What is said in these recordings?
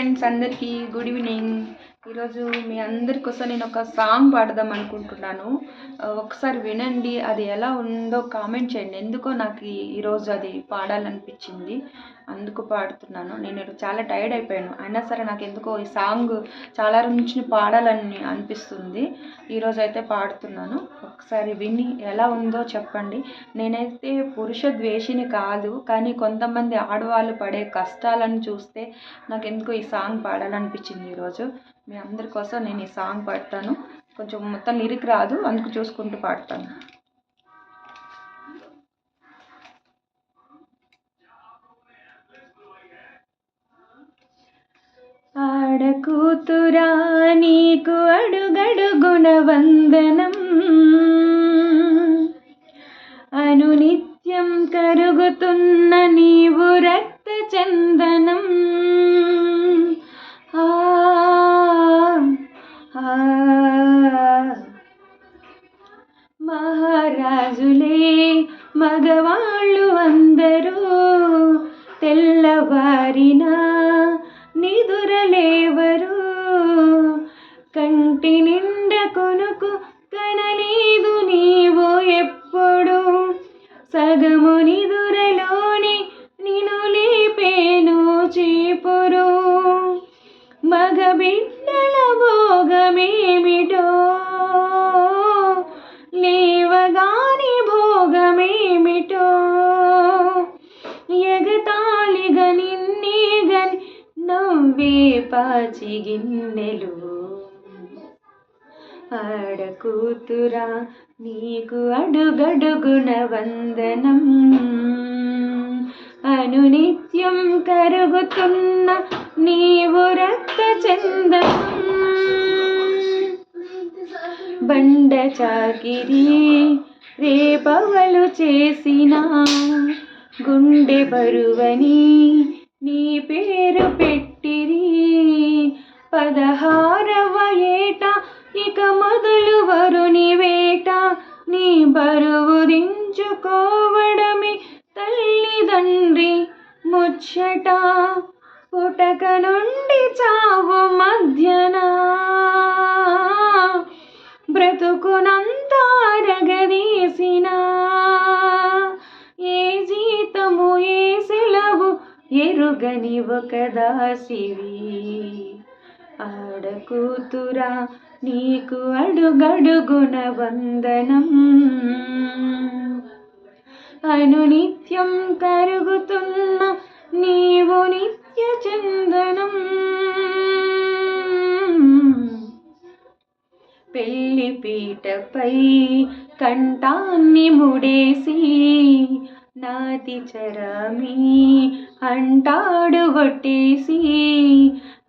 Friends అందరికీ good evening ఈరోజు మీ అందరి కోసం నేను ఒక సాంగ్ పాడదాం అనుకుంటున్నాను. ఒకసారి వినండి అది ఎలా ఉందో కామెంట్ చేయండి. ఎందుకో నాకు ఈరోజు అది పాడాలనిపించింది. అందుకు పాడుతున్నాను. నేను చాలా టైర్డ్ అయిపోయాను. అయినా సరే నాకు ఎందుకో ఈ సాంగ్ చాలా నుంచి పాడాలని అనిపిస్తుంది. ఈరోజు అయితే పాడుతున్నాను. ఒకసారి విని ఎలా ఉందో చెప్పండి. నేనైతే పురుష ద్వేషిని కాదు కానీ కొంతమంది ఆడవాళ్ళు పడే కష్టాలను చూస్తే నాకు ఎందుకో ఈ సాంగ్ పాడాలనిపించింది ఈరోజు మీ అందరి కోసం నేను ఈ సాంగ్ పాడతాను. కొంచెం మొత్తం లిరిక్ రాదు అందుకు చూసుకుంటూ పాడతాను. ఆడకూతురా నీకు అడుగడుగున వందనం. అనునిత్యం కరుగుతున్న నీవు రక్త చందనం. ఆ, మహారాజులే మగవాళ్ళు అందరూ తెల్లవారినా చీపురు మగబిడ్డల భోగమేమిటో? లేవగాని భోగమేమిటో? ఎగతాళిగా నిన్నే గని నవ్వే పాచి గిన్నెలు. ఆడకూతురా నీకు అడుగడుగున వందనం. అనునిత్యం కరుగుతున్న నీవు రక్త చందనం బండ చాకిరి రేపవలు చేసిన గుండె బరువని నీ పేరు పెట్టిరి పదహారవ ఏట ఇక మొదలు వరుని వేట నీ బరువు దించుకోవడమే తల్లిదండ్రి ముచ్చట పుటక నుండి చావు మధ్యన బ్రతుకునంతా రగదీసిన ఏ జీతము ఏ సెలవు ఎరుగని ఒక దాసివి. ఆడకూతురా నీకు అడుగడుగున వందనం. అనునిత్యం కరుగుతున్న నీవు నిత్య చందనం పెళ్ళి పీటపై కంఠాన్ని ముడేసి నాతి చరమి అంటాడు కొట్టేసి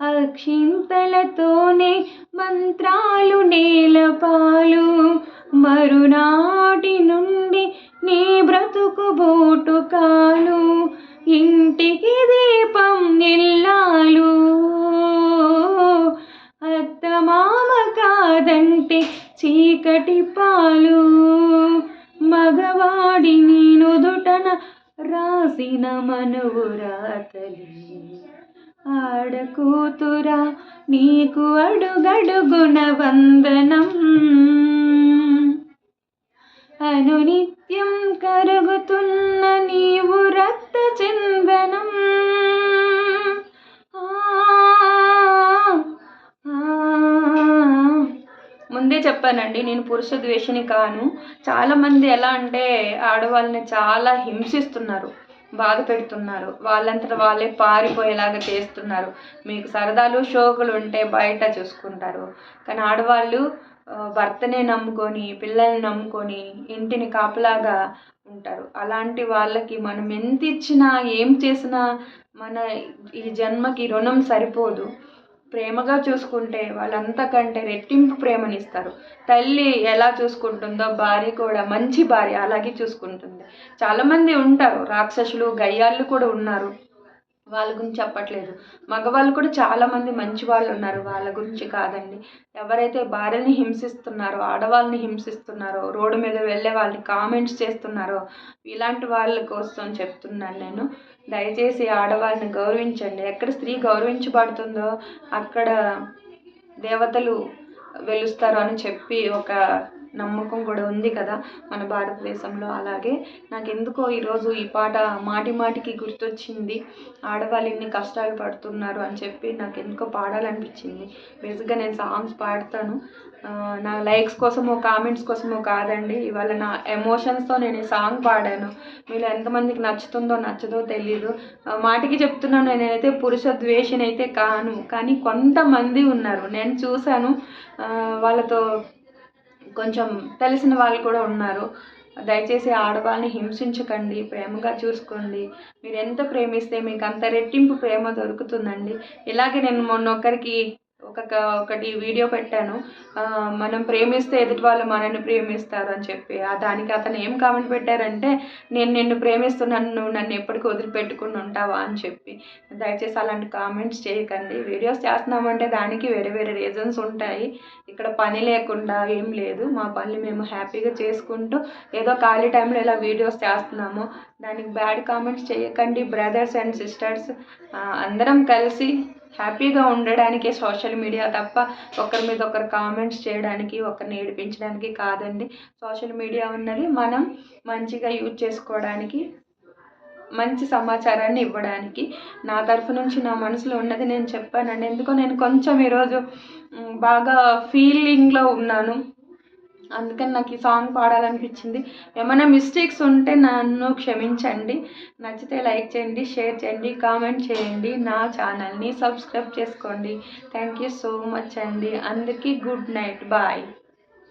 అక్షింతలతోనే మంత్రాలు నేలపాలు మరునాటి నుండి నీ బ్రతుకు బోటు కాలు ఇంటికి దీపం నిల్లాలు అత్త మామ కాదంటే చీకటి పాలు. మగవాడి నుదుటన రాసిన మనువు రాతలి ఆడకూతురా నీకు అడుగడుగున వందనం. అనునిత్యం కరుగుతున్న నీవు రక్త చందనం. ముందే చెప్పానండి నేను పురుష ద్వేషిని కాను. చాలామంది ఎలా అంటే ఆడవాళ్ళని చాలా హింసిస్తున్నారు బాధ పెడుతున్నారు. వాళ్ళంతా వాళ్ళే పారిపోయేలాగా చేస్తున్నారు. మీకు సరదాలు షోకులు ఉంటే బయట చూసుకుంటారు. కానీ ఆడవాళ్ళు భర్తనే నమ్ముకొని పిల్లల్ని నమ్ముకొని ఇంటిని కాపలాగా ఉంటారు. అలాంటి వాళ్ళకి మనం ఎంత ఇచ్చినా ఏం చేసినా మన ఈ జన్మకి రుణం సరిపోదు. ప్రేమగా చూసుకుంటే వాళ్ళంతకంటే రెట్టింపు ప్రేమనిస్తారు. తల్లి ఎలా చూసుకుంటుందో భార్య కూడా మంచి భార్య అలాగే చూసుకుంటుంది. చాలామంది ఉంటారు రాక్షసులు గయ్యాళ్ళు కూడా ఉన్నారు. వాళ్ళ గురించి చెప్పట్లేదు. మగవాళ్ళు కూడా చాలామంది మంచి వాళ్ళు ఉన్నారు. వాళ్ళ గురించి కాదండి. ఎవరైతే భార్యని హింసిస్తున్నారో ఆడవాళ్ళని హింసిస్తున్నారో రోడ్డు మీద వెళ్ళే వాళ్ళని కామెంట్స్ చేస్తున్నారో ఇలాంటి వాళ్ళ కోసం చెప్తున్నాను నేను. దయచేసి ఆడవాళ్ళని గౌరవించండి. ఎక్కడ స్త్రీ గౌరవించబడుతుందో అక్కడ దేవతలు వెలుస్తారు అని చెప్పి ఒక నమ్మకం కూడా ఉంది కదా మన భారతదేశంలో. అలాగే నాకు ఎందుకో ఈరోజు ఈ పాట మాటి మాటికి గుర్తొచ్చింది. ఆడవాళ్ళు ఇన్ని కష్టాలు పడుతున్నారు అని చెప్పి నాకు ఎందుకో పాడాలనిపించింది. బేసిక్గా నేను సాంగ్స్ పాడతాను. నా లైక్స్ కోసమో కామెంట్స్ కోసమో కాదండి. ఇవాళ నా ఎమోషన్స్తో నేను ఈ సాంగ్ పాడాను. మీరు ఎంతమందికి నచ్చుతుందో నచ్చదో తెలీదు. మాటికి చెప్తున్నాను నేనైతే పురుష ద్వేషిని అయితే కాను. కానీ కొంతమంది ఉన్నారు. నేను చూశాను. వాళ్ళతో కొంచెం తెలిసిన వాళ్ళు కూడా ఉన్నారు. దయచేసి ఆడవాళ్ళని హింసించకండి ప్రేమగా చూసుకోండి. మీరు ఎంత ప్రేమిస్తే మీకు అంత రెట్టింపు ప్రేమ దొరుకుతుందండి. ఇలాగే నేను మొన్న ఒకరికి ఒక ఒకటి వీడియో పెట్టాను. మనం ప్రేమిస్తే ఎదుటి వాళ్ళు మనల్ని ప్రేమిస్తారు అని చెప్పి. దానికి అతను ఏం కామెంట్ పెట్టారంటే నేను నిన్ను ప్రేమిస్తున్నాను నువ్వు నన్ను ఎప్పటికీ వదిలిపెట్టుకుని ఉంటావా? అని చెప్పి. దయచేసి అలాంటి కామెంట్స్ చేయకండి. వీడియోస్ చేస్తున్నామంటే దానికి వేరే వేరే రీజన్స్ ఉంటాయి. ఇక్కడ పని లేకుండా ఏం లేదు. మా పనులు మేము హ్యాపీగా చేసుకుంటూ ఏదో ఖాళీ టైంలో ఇలా వీడియోస్ చేస్తున్నాము. దానికి బ్యాడ్ కామెంట్స్ చేయకండి. బ్రదర్స్ అండ్ సిస్టర్స్ అందరం కలిసి హ్యాపీగా ఉండడానికి సోషల్ మీడియా తప్ప ఒకరి మీద ఒకరు కామెంట్స్ చేయడానికి ఒకరిని ఏడిపించడానికి కాదండి. సోషల్ మీడియా ఉన్నది మనం మంచిగా యూజ్ చేసుకోవడానికి మంచి సమాచారాన్ని ఇవ్వడానికి. నా తరఫు నుంచి నా మనసులో ఉన్నది నేను చెప్పానండి. ఎందుకో నేను కొంచెం ఈరోజు బాగా ఫీలింగ్లో ఉన్నాను. అందుకని నాకు ఈ సాంగ్ పాడాలనిపించింది. ఏమైనా మిస్టేక్స్ ఉంటే నన్ను క్షమించండి. నచ్చితే లైక్ చేయండి షేర్ చేయండి కామెంట్ చేయండి. నా ఛానల్ని సబ్స్క్రైబ్ చేసుకోండి. థ్యాంక్ యూ సో మచ్ అండి. అందరికీ గుడ్ నైట్ బాయ్